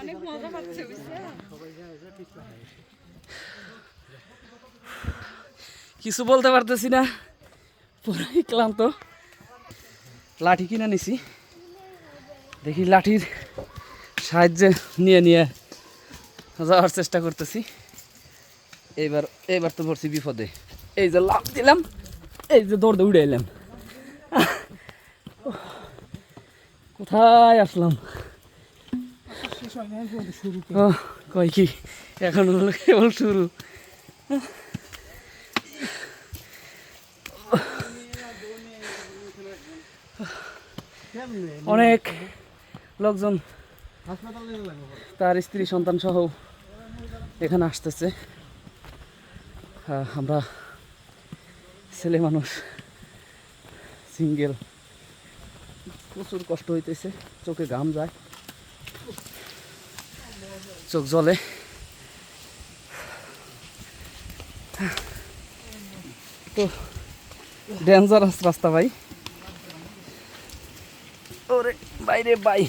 অনেক মজা কিছু বলতে পারতেছি না। পুরাই ক্লান্ত। লাঠি কিনে নিছি। দেখি লাঠির সাহায্যে নিয়ে নিয়ে যাওয়ার চেষ্টা করতেছি। এইবার এইবার তো পড়ছি বিপদে। এই যে লাভ দিলাম, এই যে দৌড় উড়ে এলাম। কোথায় আসলাম? কয় কি? এখন হলো কেবল শুরু। অনেক লোকজন তার স্ত্রী, সন্তান সহ এখানে আসতেছে। আমরা ছেলে মানুষ সিঙ্গেল প্রচুর কষ্ট হইতেছে, চোখে ঘাম যায়। চোখ জলে তো ডেঞ্জারাস রাস্তা ভাই। ওরে, বাইরে বাই।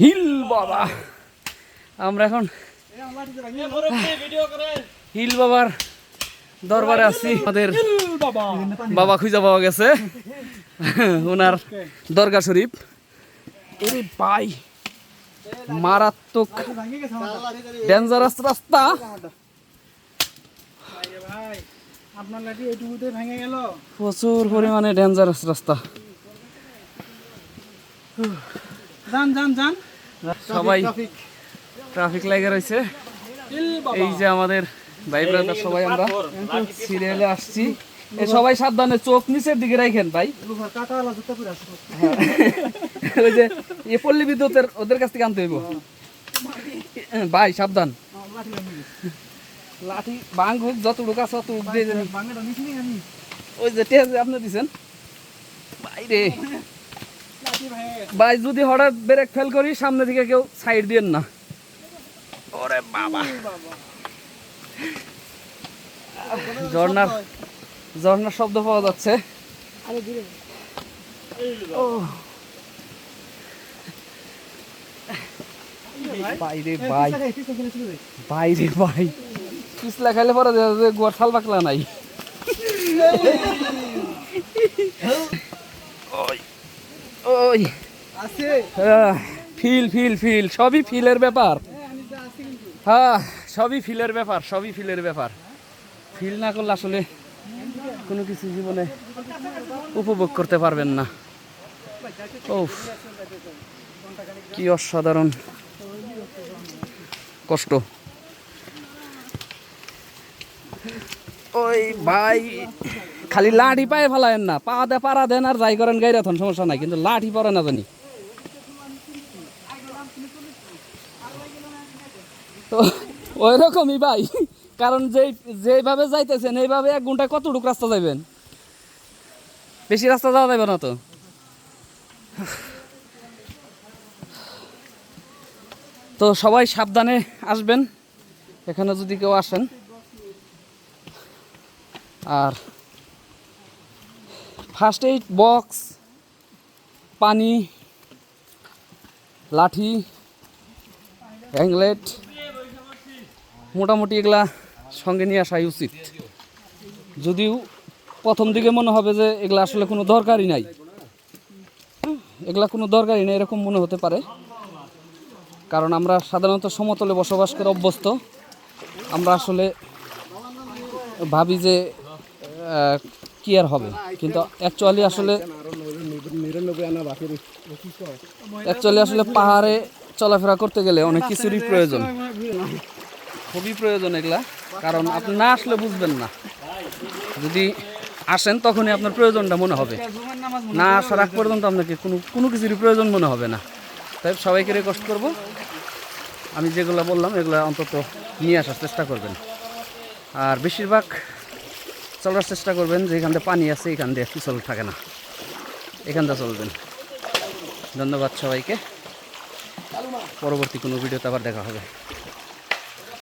হিল বাবা। আমরা এখন হিল বাবার দরবারে আছি। আমাদের বাবা খুঁজা পাওয়া গেছে। ওনার দরগা শরীফ। এরে ভাই মারাত্মক ডেঞ্জারাস রাস্তা। প্রচুর পরিমাণে ডেঞ্জারাস রাস্তা। সবাই ট্রাফিক লাইগে রয়েছে। এই যে আমাদের ভাই ব্রাদার সবাই আমরা। সিরিয়ালে আসছি। সবাই সাবধানে চোখ নিচের দিকে রাখেন ভাই। আসো ওই যে এ পল্লী বিদ্যুতের ওদের কাছ থেকে আনতে হইব। ভাই, সাবধান। লাঠি হোক আছে দিয়ে ওই যে আপনি দিছেন? বাইরে ভাই, যদি হঠাৎ ব্রেক ফেল করি, সামনে থেকে কেউ সাইড দিয়েন না। ওরে বাবা। ঝর্ণার ঝর্ণার শব্দ পাওয়া যাচ্ছে। বাইরে ভাই। বাইরে পিছলা খাইলে পরে গোয়ার বাকলা নাই। ওই ফিল ফিল ফিল। সবই ফিলের ব্যাপার। কিন্তু। হ্যাঁ সবই ফিলের ব্যাপার সবই ফিলের ব্যাপার। ফিল না করলে আসলে কোনো কিছু জীবনে উপভোগ করতে পারবেন না। ও কি অসাধারণ কষ্ট। ওই ভাই, খালি লাঠি পায়ে ফেলায়েন না, পা দে পাড়া দেন আর যাই করেন গাইরা থন, সমস্যা নাই, কিন্তু লাঠি পরে না জানি। তো ওই রকমই ভাই। কারণ যেই, যেইভাবে যাইতেছেন, এইভাবে এক ঘন্টায় কতটুকু রাস্তা যাইবেন? বেশি রাস্তা যাওয়া যাবে না তো। তো সবাই সাবধানে আসবেন, এখানে যদি কেউ আসেন। আর ফার্স্ট এইড বক্স পানি, লাঠি হ্যাংলেট মোটামুটি এগুলা সঙ্গে নিয়ে আসাই উচিত। যদিও প্রথম দিকে মনে হবে যে এগুলা আসলে কোনো দরকারই নাই। এগুলা কোনো দরকারই নেই, এরকম মনে হতে পারে। কারণ আমরা সাধারণত সমতলে বসবাস করে অভ্যস্ত। আমরা আসলে ভাবি যে কি আর হবে? কিন্তু অ্যাকচুয়ালি আসলে অ্যাকচুয়ালি আসলে পাহাড়ে চলাফেরা করতে গেলে অনেক কিছুরই প্রয়োজন। খুবই প্রয়োজন এগুলা, কারণ আপনি না আসলে বুঝবেন না। যদি আসেন তখনই আপনার প্রয়োজনটা মনে হবে। না আসার আগ পর্যন্ত আপনাকে কোনো কোনো কিছুরই প্রয়োজন মনে হবে না। তাই সবাইকে রিকোয়েস্ট করব, আমি যেগুলো বললাম এগুলো অন্তত নিয়ে আসার চেষ্টা করবেন। আর বেশিরভাগ চলার চেষ্টা করবেন যে এখান দিয়ে পানি আছে এখান দিয়ে পিছল থাকে না। এখান দিয়ে চলবেন। ধন্যবাদ সবাইকে। পরবর্তী কোনো ভিডিওতে আবার দেখা হবে।